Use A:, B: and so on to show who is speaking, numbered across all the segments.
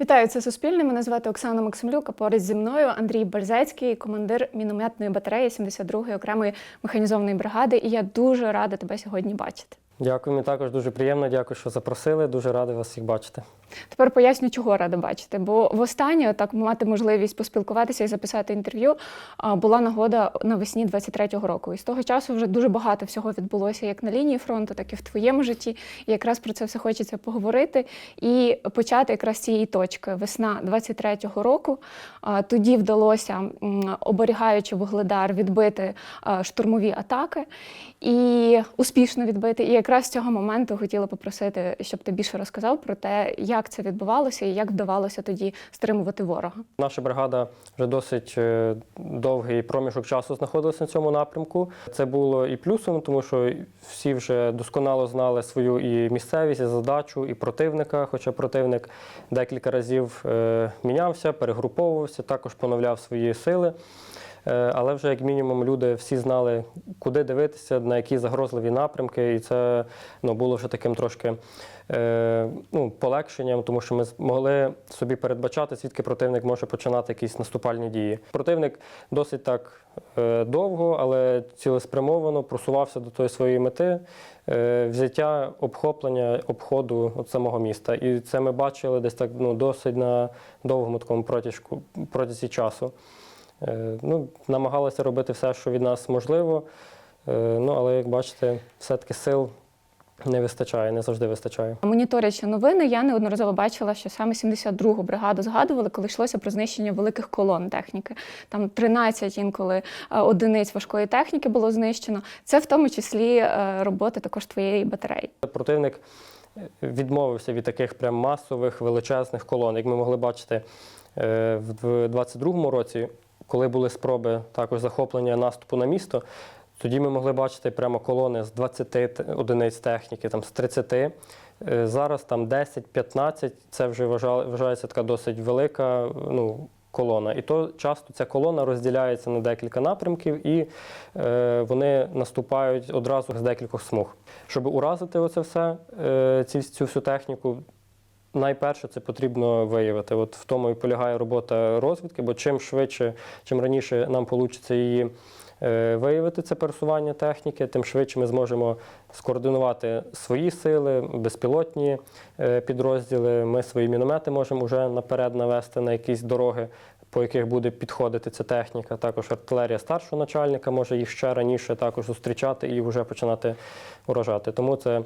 A: Вітаю, це Суспільне. Мене звати Оксана Максимлюк, а поруч зі мною Андрій Бальзецький, командир мінометної батареї 72-ї окремої механізованої бригади. І я дуже рада тебе сьогодні бачити.
B: Дякую, мені також дуже приємно. Дякую, що запросили. Дуже радий вас всіх бачити.
A: Тепер поясню, чого рада бачити. Бо востаннє так мати можливість поспілкуватися і записати інтерв'ю була нагода навесні 23-го року. І з того часу вже дуже багато всього відбулося як на лінії фронту, так і в твоєму житті. І якраз про це все хочеться поговорити і почати якраз з цієї точки. Весна 23-го року. Тоді вдалося, оберігаючи вугледар, відбити штурмові атаки і успішно відбити. І якраз з цього моменту хотіла попросити, щоб ти більше розказав про те, як це відбувалося і як вдавалося тоді стримувати ворога.
B: Наша бригада вже досить е, довгий проміжок часу знаходилася на цьому напрямку. Це було і плюсом, тому що всі вже досконало знали свою і місцевість, і задачу, і противника. Хоча противник декілька разів е, мінявся, перегруповувався, також поновляв свої сили. Е, Але вже як мінімум люди всі знали, куди дивитися, на які загрозливі напрямки, і це ну, було вже таким трошки е, ну, полегшенням, тому що ми змогли собі передбачати, звідки противник може починати якісь наступальні дії. Противник досить так е, довго, але цілеспрямовано просувався до тої своєї мети взяття обхоплення обходу от самого міста. І це ми бачили десь так ну, досить на довгому такому протяжку протязі часу. Е, Ну, намагалися робити все, що від нас можливо. Е, Ну, але як бачите, все-таки сил не вистачає, не завжди вистачає.
A: Моніторячи новини, я неодноразово бачила, що саме 72-гу бригаду згадували, коли йшлося про знищення великих колон техніки. Там 13 інколи е, одиниць важкої техніки було знищено. Це в тому числі роботи також твоєї батареї.
B: Противник відмовився від таких прям масових величезних колон. Як ми могли бачити в 22-му році, коли були спроби також захоплення наступу на місто, тоді ми могли бачити прямо колони з 20 одиниць техніки, там з 30. Е, Зараз там 10-15, це вже вважається така досить велика ну, колона. І то часто ця колона розділяється на декілька напрямків, і е, вони наступають одразу з декількох смуг. Щоб уразити оце все, е, ці, цю всю техніку, найперше це потрібно виявити. От в тому і полягає робота розвідки, бо чим швидше, чим раніше нам вийде її е, виявити, це пересування техніки, тим швидше ми зможемо скоординувати свої сили, безпілотні е, підрозділи. Ми свої міномети можемо вже наперед навести на якісь дороги. По яких буде підходити ця техніка, також артилерія старшого начальника може їх ще раніше також зустрічати і вже починати уражати. Тому це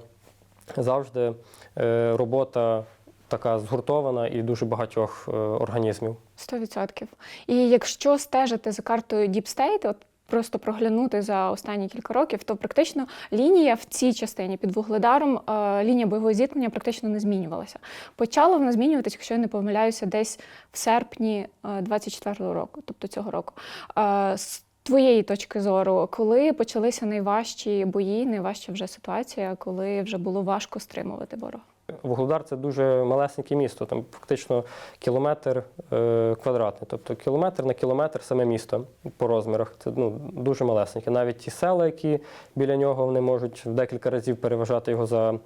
B: завжди е, робота така згуртована і дуже багатьох е, організмів.
A: 100%. І якщо стежити за картою State, от просто проглянути за останні кілька років, то практично лінія в цій частині під вугледаром, е, лінія бойового зіткнення практично не змінювалася. Почала вона змінюватися, якщо я не помиляюся, десь в серпні 24-го року, тобто цього року. Е, твоєї точки зору, коли почалися найважчі бої, найважча вже ситуація, коли вже було важко стримувати ворога?
B: Вугледар це дуже малесеньке місто, там фактично кілометр е, квадратний. Тобто кілометр на кілометр саме місто по розмірах. Це ну, дуже малесеньке. Навіть ті села, які біля нього, вони можуть в декілька разів переважати його за,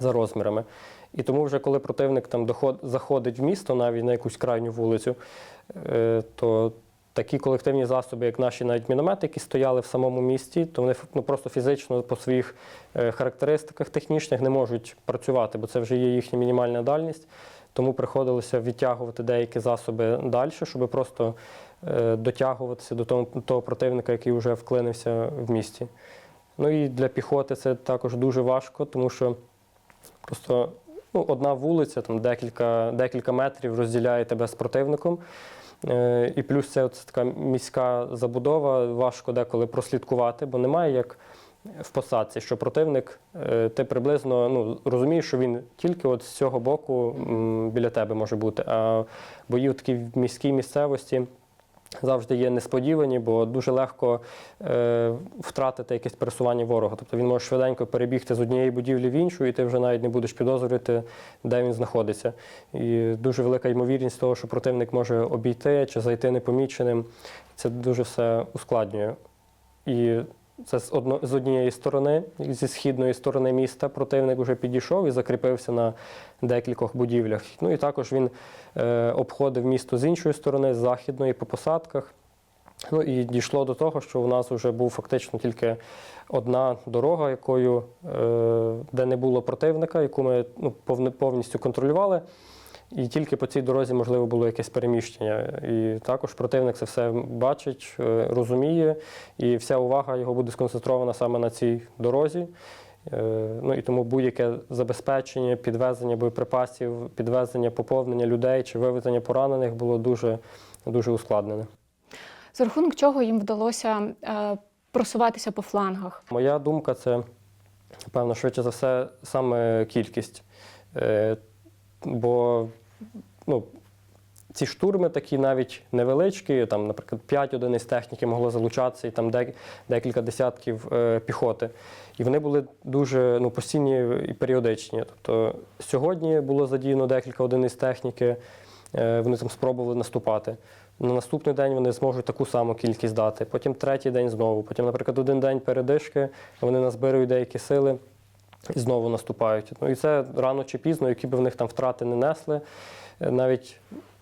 B: за розмірами. І тому, вже коли противник там доход, заходить в місто, навіть на якусь крайню вулицю, е, то такі колективні засоби, як наші навіть міномети, які стояли в самому місті, то вони ну, просто фізично по своїх е, характеристиках технічних не можуть працювати, бо це вже є їхня мінімальна дальність. Тому приходилося відтягувати деякі засоби далі, щоб просто е, дотягуватися до того, того противника, який вже вклинився в місті. Ну і для піхоти це також дуже важко, тому що просто ну, одна вулиця, там декілька, декілька метрів розділяє тебе з противником. Е, І плюс це от така міська забудова, важко деколи прослідкувати, бо немає як в посадці, що противник, е, ти приблизно ну, розумієш, що він тільки от з цього боку біля тебе може бути. А бої в такій міській місцевості завжди є несподівані, бо дуже легко е, втратити якесь пересування ворога. Тобто він може швиденько перебігти з однієї будівлі в іншу, і ти вже навіть не будеш підозрювати, де він знаходиться. І дуже велика ймовірність того, що противник може обійти чи зайти непоміченим. Це дуже все ускладнює. І Це з, одно, з однієї сторони, зі східної сторони міста противник вже підійшов і закріпився на декількох будівлях. Ну і також він е, обходив місто з іншої сторони, з західної по посадках. Ну і дійшло до того, що у нас вже був фактично тільки одна дорога, якою, е, де не було противника, яку ми ну, повністю контролювали. І тільки по цій дорозі можливо було якесь переміщення. І також противник це все бачить, е, розуміє, і вся увага його буде сконцентрована саме на цій дорозі. Е, Ну і тому будь-яке забезпечення, підвезення боєприпасів, підвезення поповнення людей чи вивезення поранених було дуже, дуже ускладнене.
A: За рахунок чого їм вдалося е, просуватися по флангах?
B: Моя думка це, певно, швидше за все, саме кількість. Бо ну, ці штурми такі навіть невеличкі, там, наприклад, 5 одиниць техніки могло залучатися, і там дек- декілька десятків е, піхоти. І вони були дуже ну, постійні і періодичні. Тобто сьогодні було задіяно декілька одиниць техніки, е, вони там спробували наступати. На наступний день вони зможуть таку саму кількість дати. Потім третій день знову. Потім, наприклад, один день передишки, вони назбирують деякі сили і знову наступають. Ну і це рано чи пізно, які б в них там втрати не несли. е, Навіть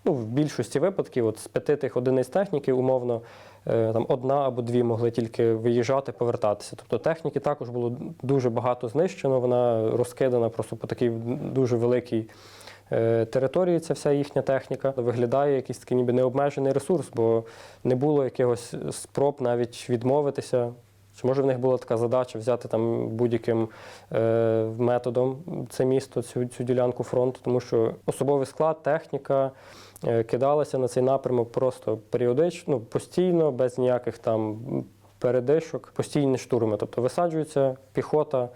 B: ну, в більшості випадків, от з п'яти тих одиниць техніки, умовно, е, там одна або дві могли тільки виїжджати, повертатися. Тобто техніки також було дуже багато знищено, вона розкидана просто по такій дуже великій е, території, ця вся їхня техніка. Виглядає якийсь такий ніби необмежений ресурс, бо не було якихось спроб навіть відмовитися. Чи може в них була така задача взяти там будь-яким е, методом це місто, цю, цю ділянку фронту, тому що особовий склад, техніка е, кидалася на цей напрямок просто періодично, ну, постійно, без ніяких там передишок, постійні штурми. Тобто висаджується піхота,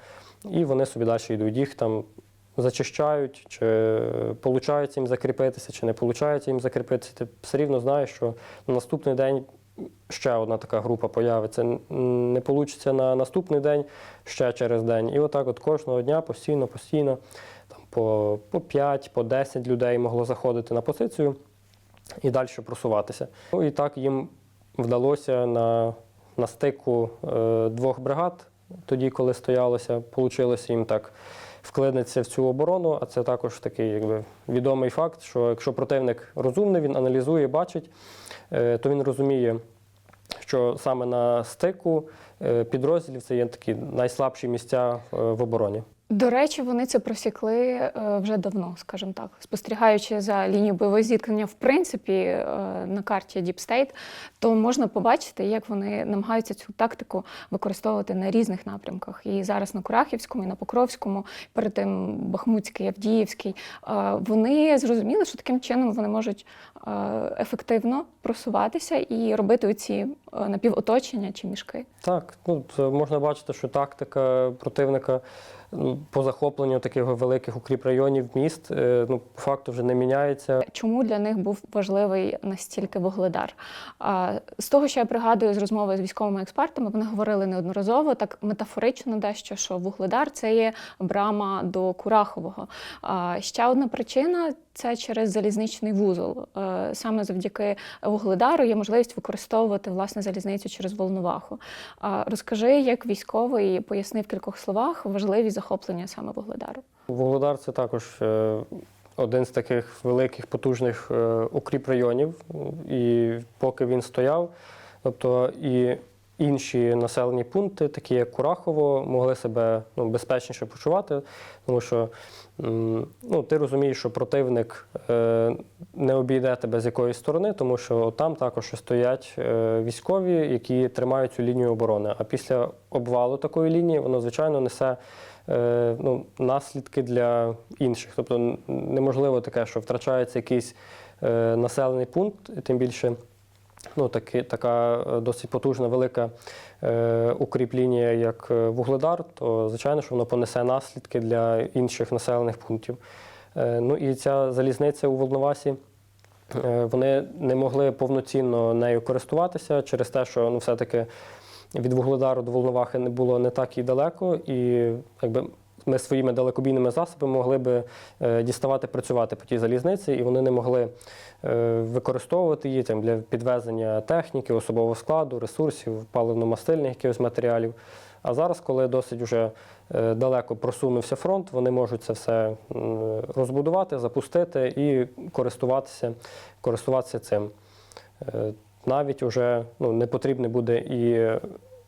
B: і вони собі далі йдуть. Їх там зачищають, чи виходить їм закріпитися, чи не виходить їм закріпитися. Ти все рівно знаєш, що на наступний день ще одна така група появиться. Не вийде на наступний день, ще через день. І отак от кожного дня постійно, постійно там, по, по 5, по 10 людей могло заходити на позицію і далі просуватися. Ну і так їм вдалося на, на стику е, двох бригад, тоді, коли стоялося, вийшло їм так вклинитися в цю оборону. А це також такий якби, відомий факт, що якщо противник розумний, він аналізує, бачить, е, то він розуміє, що саме на стику е, підрозділів це є такі найслабші місця е, в обороні.
A: До речі, вони це просікли е, вже давно, скажімо так, спостерігаючи за лінією бойового зіткнення, в принципі, е, на карті Deep State, то можна побачити, як вони намагаються цю тактику використовувати на різних напрямках. І зараз на Курахівському, і на Покровському, перед тим Бахмутський, Авдіївський. Е, Вони зрозуміли, що таким чином вони можуть ефективно просуватися і робити оці е, напівоточення чи мішки.
B: Так, ну можна бачити, що тактика противника по захопленню таких великих укріпрайонів міст е, ну, по факту вже не міняється.
A: Чому для них був важливий настільки вугледар? З того, що я пригадую з розмови з військовими експертами, вони говорили неодноразово, так метафорично дещо, що вугледар це є брама до Курахового. Ще одна причина це через залізничний вузол. Е, Саме завдяки вугледару є можливість використовувати власне залізницю через Волноваху. Розкажи, як військовий пояснив в кількох словах важливість захоплення саме вугледару.
B: Вугледар це також е, один з таких великих потужних е, укріпрайонів. І поки він стояв, тобто і інші населені пункти, такі як Курахово, могли себе ну, безпечніше почувати, тому що ну, ти розумієш, що противник е, не обійде тебе з якоїсь сторони, тому що там також стоять е, військові, які тримають цю лінію оборони. А після обвалу такої лінії воно, звичайно, несе е, ну, наслідки для інших. Тобто неможливо таке, що втрачається якийсь населений пункт, тим більше ну, таки, така е, досить потужна велика е, укріплінія, як е, Вугледар, то звичайно, що воно понесе наслідки для інших населених пунктів. Е, ну і ця залізниця у Волновасі. е, Вони не могли повноцінно нею користуватися через те, що ну, все-таки від Вугледару до Волновахи не було не так і далеко, і якби ми своїми далекобійними засобами могли би е, діставати, працювати по тій залізниці, і вони не могли е, використовувати її там, для підвезення техніки, особового складу, ресурсів, паливно-мастильних якихось матеріалів. А зараз, коли досить вже е, далеко просунувся фронт, вони можуть це все розбудувати, запустити і користуватися, користуватися цим. Навіть уже ну, не потрібний буде і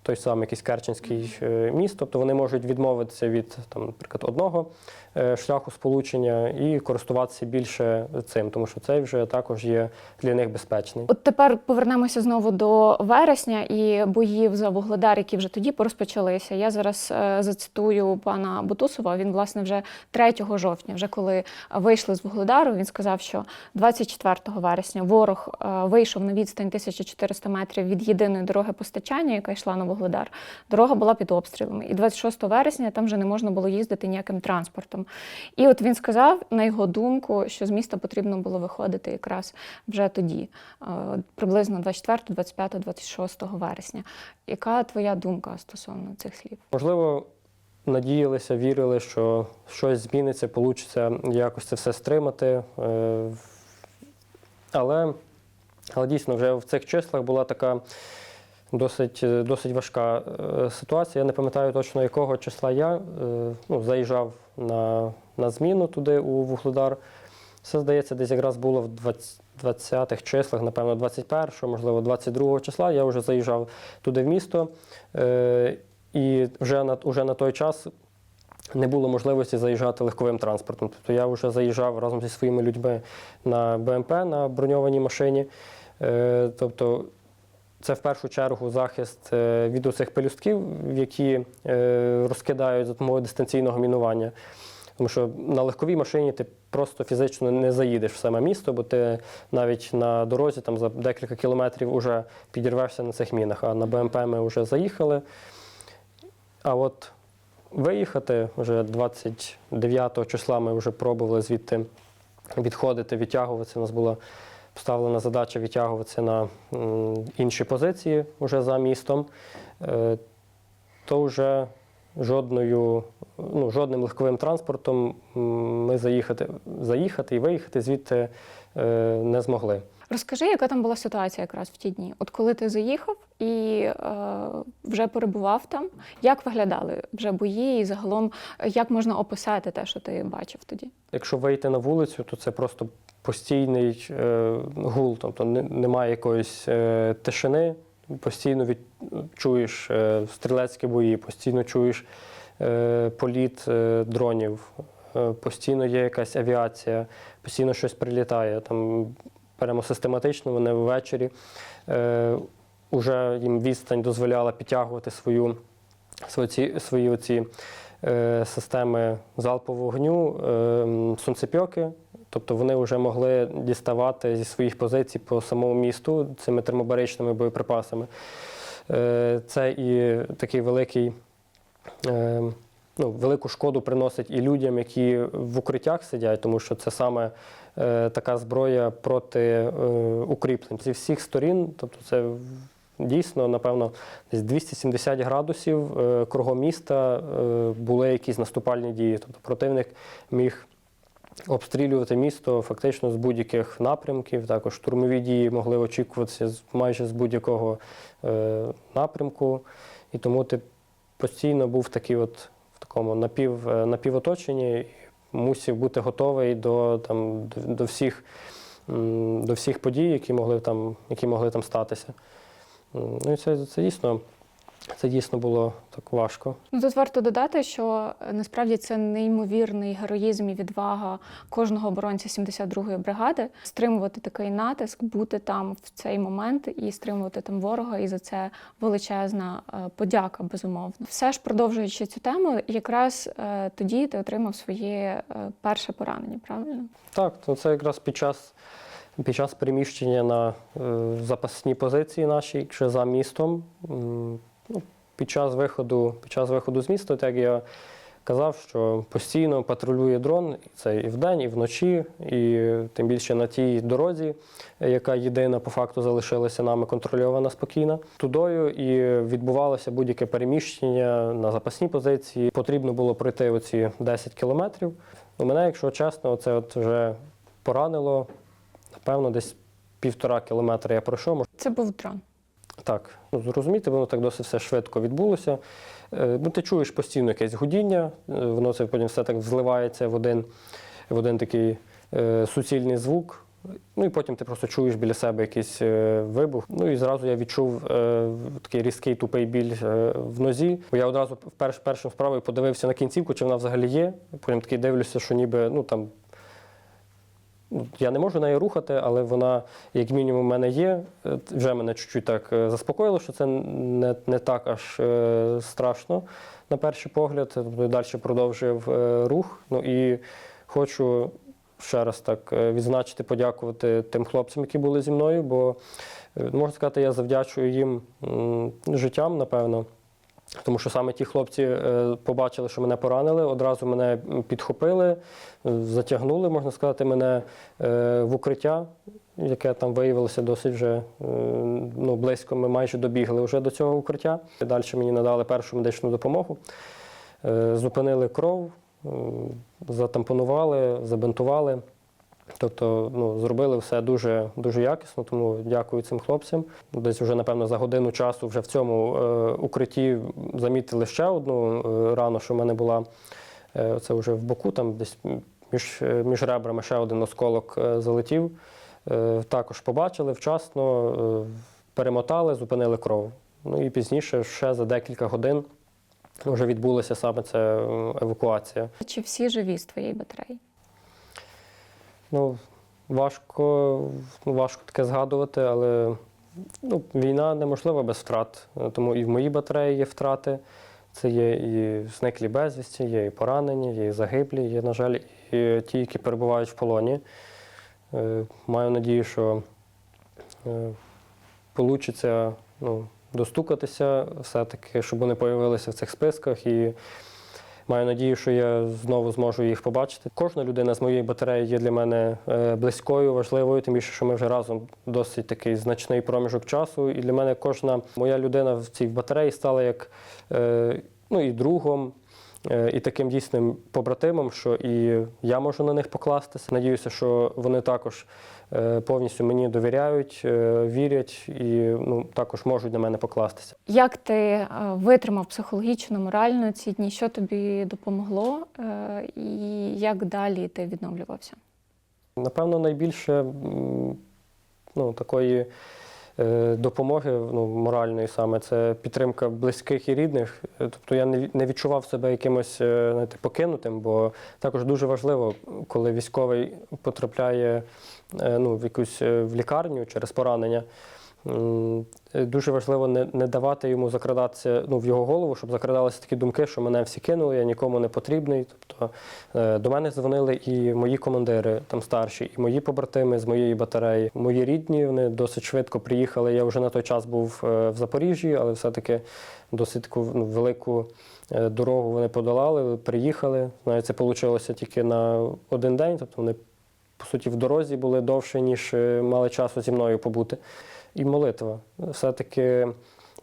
B: той самий якийсь Керченський е, міст, тобто вони можуть відмовитися від, там, наприклад, одного шляху сполучення і користуватися більше цим, тому що цей вже також є для них безпечний.
A: От тепер повернемося знову до вересня і боїв за Вугледар, які вже тоді порозпочалися. Я зараз е, зацитую пана Бутусова. Він, власне, вже 3 жовтня, вже коли вийшли з Вугледару, він сказав, що 24 вересня ворог е, вийшов на відстань 1400 метрів від єдиної дороги постачання, яка йшла на Вугледар. Дорога була під обстрілами. І 26 вересня там вже не можна було їздити ніяким транспортом. І от він сказав, на його думку, що з міста потрібно було виходити якраз вже тоді, е, приблизно 24, 25, 26 вересня. Яка твоя думка стосовно цих слів?
B: Можливо, надіялися, вірили, що щось зміниться, вийде якось це все стримати. Е, Але, але дійсно, вже в цих числах була така досить, досить важка е, ситуація. Я не пам'ятаю точно, якого числа я ну, заїжджав на, на зміну туди у Вугледар. Це, здається, десь якраз було в 20 20-х числах, напевно, 21, го можливо, 22 го числа. Я вже заїжджав туди в місто. Е, і вже на, вже на той час не було можливості заїжджати легковим транспортом. Тобто я вже заїжджав разом зі своїми людьми на БМП на броньованій машині. Е, тобто це в першу чергу захист е, від оцих пелюстків, які е, розкидають за допомогою дистанційного мінування. Тому що на легковій машині ти просто фізично не заїдеш в саме місто, бо ти навіть на дорозі там за декілька кілометрів вже підірвешся на цих мінах. А на БМП ми вже заїхали. А от виїхати вже 29 числа ми вже пробували звідти відходити, відтягуватися. У нас була поставлена задача відтягуватися на інші позиції вже за містом. Е, То вже жодною, ну, жодним легковим транспортом ми заїхати, заїхати і виїхати звідти е, не змогли.
A: Розкажи, яка там була ситуація якраз в ті дні? От коли ти заїхав і е, вже перебував там, як виглядали вже бої, і загалом як можна описати те, що ти бачив тоді?
B: Якщо вийти на вулицю, то це просто постійний е, гул, тобто немає якоїсь е, тишини, постійно від, чуєш е, стрілецькі бої, постійно чуєш е, політ е, дронів, е, постійно є якась авіація, постійно щось прилітає. Там беремо систематично, вони ввечері. Е, Уже їм відстань дозволяла підтягувати свою, свої, свої оці, е, системи залпового вогню, е, сонцепьоки. Тобто вони вже могли діставати зі своїх позицій по самому місту цими термобаричними боєприпасами. Е, Це і такий великий, е, ну, велику шкоду приносить і людям, які в укриттях сидять, тому що це саме е, така зброя проти е, укріплень зі всіх сторін. Тобто це дійсно, напевно, десь 270 градусів е, кругом міста е, були якісь наступальні дії. Тобто противник міг обстрілювати місто фактично з будь-яких напрямків. Також штурмові дії могли очікуватися майже з будь-якого е, напрямку. І тому ти постійно був такий от в такому напів, е, напівоточенні, мусив бути готовий до, там, до, всіх, до всіх подій, які могли там, які могли там статися. Ну і це, це дійсно. Це дійсно було так важко.
A: Ну тут варто додати, що е, насправді це неймовірний героїзм і відвага кожного оборонця 72-ї бригади стримувати такий натиск, бути там в цей момент і стримувати там ворога. І за це величезна е, подяка, безумовно. Все ж продовжуючи цю тему, якраз е, тоді ти отримав своє перше поранення, правильно?
B: Так, то це якраз під час, під час переміщення на запасні позиції наші ще за містом. Ну, під час виходу, під час виходу з міста, так я казав, що постійно патрулює дрон, це і вдень, і вночі, і тим більше на тій дорозі, яка єдина по факту залишилася нами контрольована спокійно. Тудою і відбувалося будь-яке переміщення на запасні позиції. Потрібно було пройти оці 10 кілометрів. У мене, якщо чесно, це от вже поранило, напевно, десь півтора кілометра я пройшов.
A: Це був дрон.
B: Так, ну зрозуміти, воно так досить все швидко відбулося. Е, Ну, ти чуєш постійно якесь гудіння, е, воно це потім все так зливається в один, в один такий е, суцільний звук. Ну і потім ти просто чуєш біля себе якийсь е, вибух. Ну і зразу я відчув е, такий різкий тупий біль е, в нозі. Бо я одразу перш, першим справою подивився на кінцівку, чи вона взагалі є. Потім такий дивлюся, що ніби ну там Я не можу нею рухати, але вона, як мінімум, в мене є. Е, Вже мене чуть-чуть так е, заспокоїло, що це не, не так аж е, страшно на перший погляд. Тобто далі продовжив рух. Ну і хочу ще раз так відзначити, подякувати тим хлопцям, які були зі мною, бо можна сказати, я завдячую їм життям, напевно. Тому що саме ті хлопці е, побачили, що мене поранили, одразу мене підхопили, е, затягнули, можна сказати, мене е, в укриття, яке там виявилося досить вже ну, близько. Ми майже добігли вже до цього укриття. Далі мені надали першу медичну допомогу, зупинили кров, затампонували, забинтували. Тобто ну, зробили все дуже, дуже якісно, тому дякую цим хлопцям. Десь вже, напевно, за годину часу вже в цьому е, укритті замітили ще одну е, рану, що в мене була. Е, це вже в боку, там десь між, е, між ребрами ще один осколок е, залетів. Е, також побачили вчасно, е, перемотали, зупинили кров. Ну і пізніше, ще за декілька годин, вже відбулася саме ця евакуація.
A: Чи всі живі з твоєї батареї?
B: Ну, важко, важко таке згадувати, але ну, війна неможлива без втрат. Тому і в моїй батареї є втрати. Це є і зниклі безвісті, є і поранені, є і загиблі, є, на жаль, і ті, які перебувають в полоні. Е, Маю надію, що вийде ну, достукатися, все-таки, щоб вони з'явилися в цих списках. І Маю надію, що я знову зможу їх побачити. Кожна людина з моєї батареї є для мене е, близькою, важливою, тим більше, що ми вже разом досить такий значний проміжок часу. І для мене кожна моя людина в цій батареї стала як е, ну, і другом, і таким дійсним побратимом, що і я можу на них покластися. Надіюся, що вони також е, повністю мені довіряють, е, вірять і ну, також можуть на мене покластися.
A: Як ти е, витримав психологічно, морально ці дні? Що тобі допомогло? Е, І як далі ти відновлювався?
B: Напевно, найбільше ну, такої е, допомоги ну, моральної саме це підтримка близьких і рідних. Е, Тобто я не відчував себе якимось е, знаєте, покинутим, бо також дуже важливо, коли військовий потрапляє е, ну, в якусь е, в лікарню через поранення. Дуже важливо не, не давати йому закрадатися ну, в його голову, щоб закрадалися такі думки, що мене всі кинули, я нікому не потрібний. Тобто Е, До мене дзвонили і мої командири, там старші, і мої побратими з моєї батареї. Мої рідні вони досить швидко приїхали. Я вже на той час був е, в Запоріжжі, але все-таки досить таку ну, велику е, дорогу вони подолали, приїхали. Навіть це вийшло тільки на один день. Тобто вони, по суті, в дорозі були довше, ніж мали часу зі мною побути. І молитва. Все-таки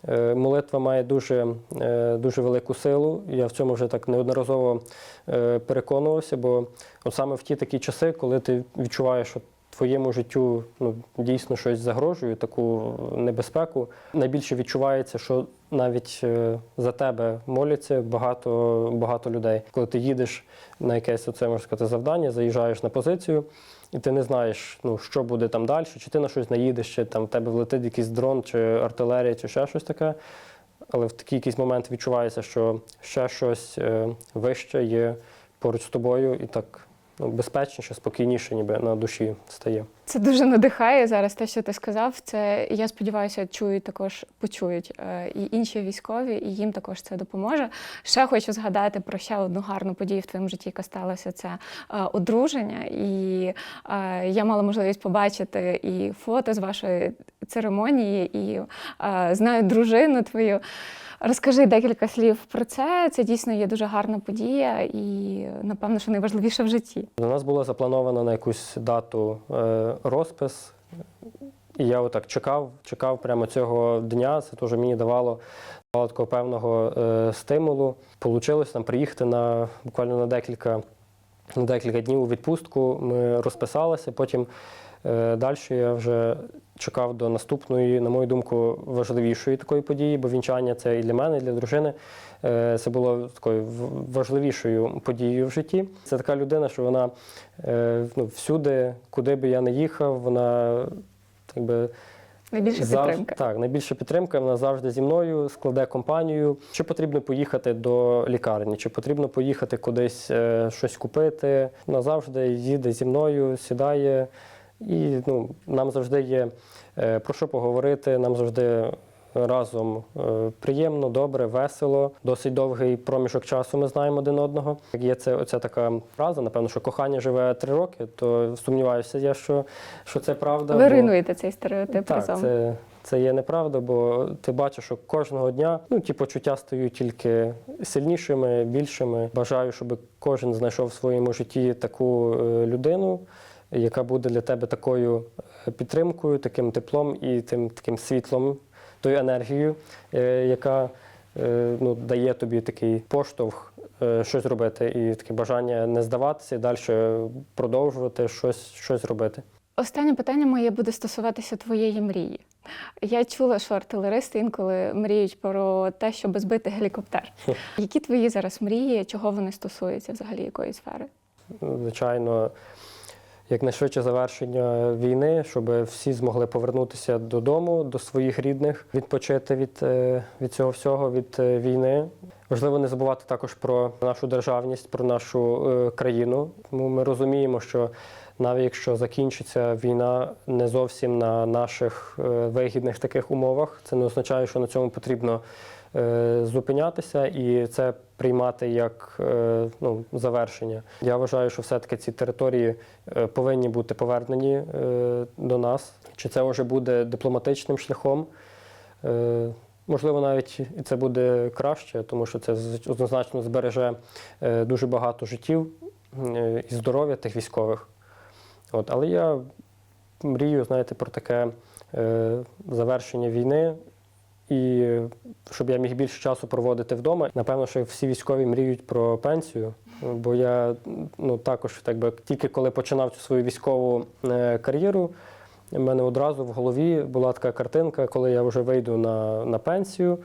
B: Е, Молитва має дуже, е, дуже велику силу. Я в цьому вже так неодноразово е, переконувався, бо от саме в ті такі часи, коли ти відчуваєш, що твоєму життю ну, дійсно щось загрожує, таку небезпеку, найбільше відчувається, що навіть е, за тебе моляться багато, багато людей. Коли ти їдеш на якесь оце, можна сказати, завдання, заїжджаєш на позицію, і ти не знаєш, ну, що буде там далі, чи ти на щось наїдеш, чи там в тебе влетить якийсь дрон, чи артилерія, чи ще щось таке. Але в такий якийсь момент відчувається, що ще щось е, вище є поруч з тобою, і так ну, безпечніше, спокійніше, ніби на душі стає.
A: Це дуже надихає зараз. Те, що ти сказав, це я сподіваюся, чують також почують е, і інші військові, і їм також це допоможе. Ще хочу згадати про ще одну гарну подію в твоєму житті, яка сталася. Це е, одруження. І е, я мала можливість побачити і фото з вашої церемонії, і знаю дружину твою. Розкажи декілька слів про це. Це дійсно є дуже гарна подія, і напевно, що найважливіше в житті.
B: У нас було заплановано на якусь дату е, розпис. І я отак чекав, чекав прямо цього дня. Це теж мені давало, давало такого певного е, стимулу. Получилось нам приїхати на буквально на декілька, на декілька днів у відпустку. Ми розписалися. Потім далі я вже чекав до наступної, на мою думку, важливішої такої події, бо вінчання це і для мене, і для дружини. Е, Це було такою важливішою подією в житті. Це така людина, що вона е, ну, всюди, куди би я не їхав, вона якби
A: Найбільша
B: Зав-
A: підтримка.
B: Так, найбільша підтримка, вона завжди зі мною, складе компанію. Чи потрібно поїхати до лікарні, чи потрібно поїхати кудись е, щось купити. Вона завжди їде зі мною, сідає. І ну, нам завжди є е, про що поговорити, нам завжди разом е, приємно, добре, весело. Досить довгий проміжок часу ми знаємо один одного. Як є це оця така фраза, напевно, що кохання живе три роки, то сумніваюся я, що, що це правда.
A: Ви
B: бо-
A: руйнуєте цей стереотип
B: так,
A: разом.
B: це, це є неправда, бо ти бачиш, що кожного дня ну, ті почуття стають тільки сильнішими, більшими. Бажаю, щоб кожен знайшов в своєму житті таку е, людину, яка буде для тебе такою е, підтримкою, таким теплом і тим таким світлом, тою енергією, е, яка е, ну, дає тобі такий поштовх щось робити, і таке бажання не здаватися і далі продовжувати щось, щось робити.
A: Останнє питання моє буде стосуватися твоєї мрії. Я чула, що артилеристи інколи мріють про те, щоб збити гелікоптер. Які твої зараз мрії, чого вони стосуються взагалі якої сфери?
B: звичайно, якнайшвидше завершення війни, щоб всі змогли повернутися додому, до своїх рідних, відпочити від, е, від цього всього, від е, війни. Важливо не забувати також про нашу державність, про нашу е, країну. Тому ми розуміємо, що навіть якщо закінчиться війна не зовсім на наших вигідних таких умовах, це не означає, що на цьому потрібно зупинятися і це приймати як е, ну, завершення. Я вважаю, що все-таки ці території е, повинні бути повернені е, до нас. Чи це вже буде дипломатичним шляхом? Е, Можливо, навіть і це буде краще, тому що це однозначно збереже е, дуже багато життів е, і здоров'я тих військових. От, але я мрію, знаєте, про таке е, завершення війни і щоб я міг більше часу проводити вдома. Напевно, що всі військові мріють про пенсію, бо я ну, також так би, тільки коли починав цю свою військову е, кар'єру, в мене одразу в голові була така картинка, коли я вже вийду на, на пенсію.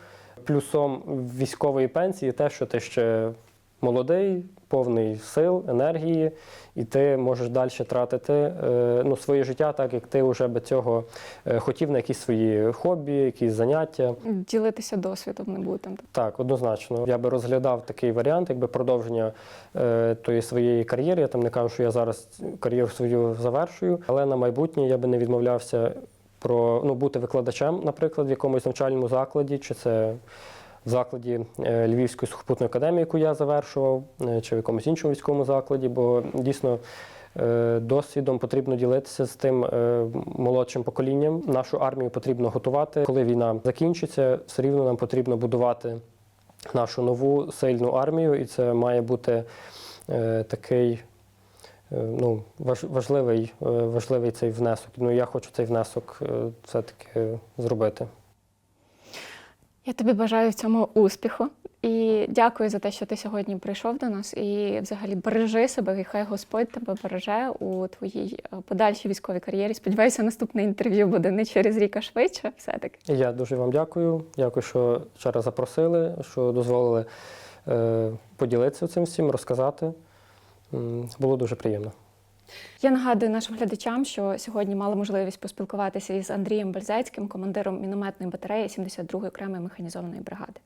B: Плюсом військової пенсії те, що ти ще молодий, повний сил, енергії, і ти можеш далі тратити е, ну, своє життя, так як ти вже би цього е, хотів на якісь свої хобі, якісь заняття.
A: Ділитися досвідом не будемо.
B: Так, однозначно. Я би розглядав такий варіант, якби продовження е, тої своєї кар'єри. Я там не кажу, що я зараз кар'єру свою завершую, але на майбутнє я би не відмовлявся про ну, бути викладачем, наприклад, в якомусь навчальному закладі, чи це закладі е, Львівської сухопутної академії, яку я завершував, е, чи в якомусь іншому військовому закладі, бо дійсно. е, Досвідом потрібно ділитися з тим молодшим поколінням. Нашу армію потрібно готувати. Коли війна закінчиться, все рівно нам потрібно будувати нашу нову сильну армію, і це має бути такий ну, важливий, важливий цей внесок. Ну, я хочу цей внесок все-таки зробити.
A: Я тобі бажаю цьому успіху і дякую за те, що ти сьогодні прийшов до нас. І взагалі бережи себе, і хай Господь тебе береже у твоїй е, подальшій військовій кар'єрі. Сподіваюся, наступне інтерв'ю буде не через рік, а швидше. Все-таки.
B: Я дуже вам дякую. Дякую, що ще раз запросили, що дозволили е, поділитися цим всім, розказати. Було дуже приємно.
A: Я нагадую нашим глядачам, що сьогодні мали можливість поспілкуватися із Андрієм Бельзецьким, командиром мінометної батареї 72-ї окремої механізованої бригади.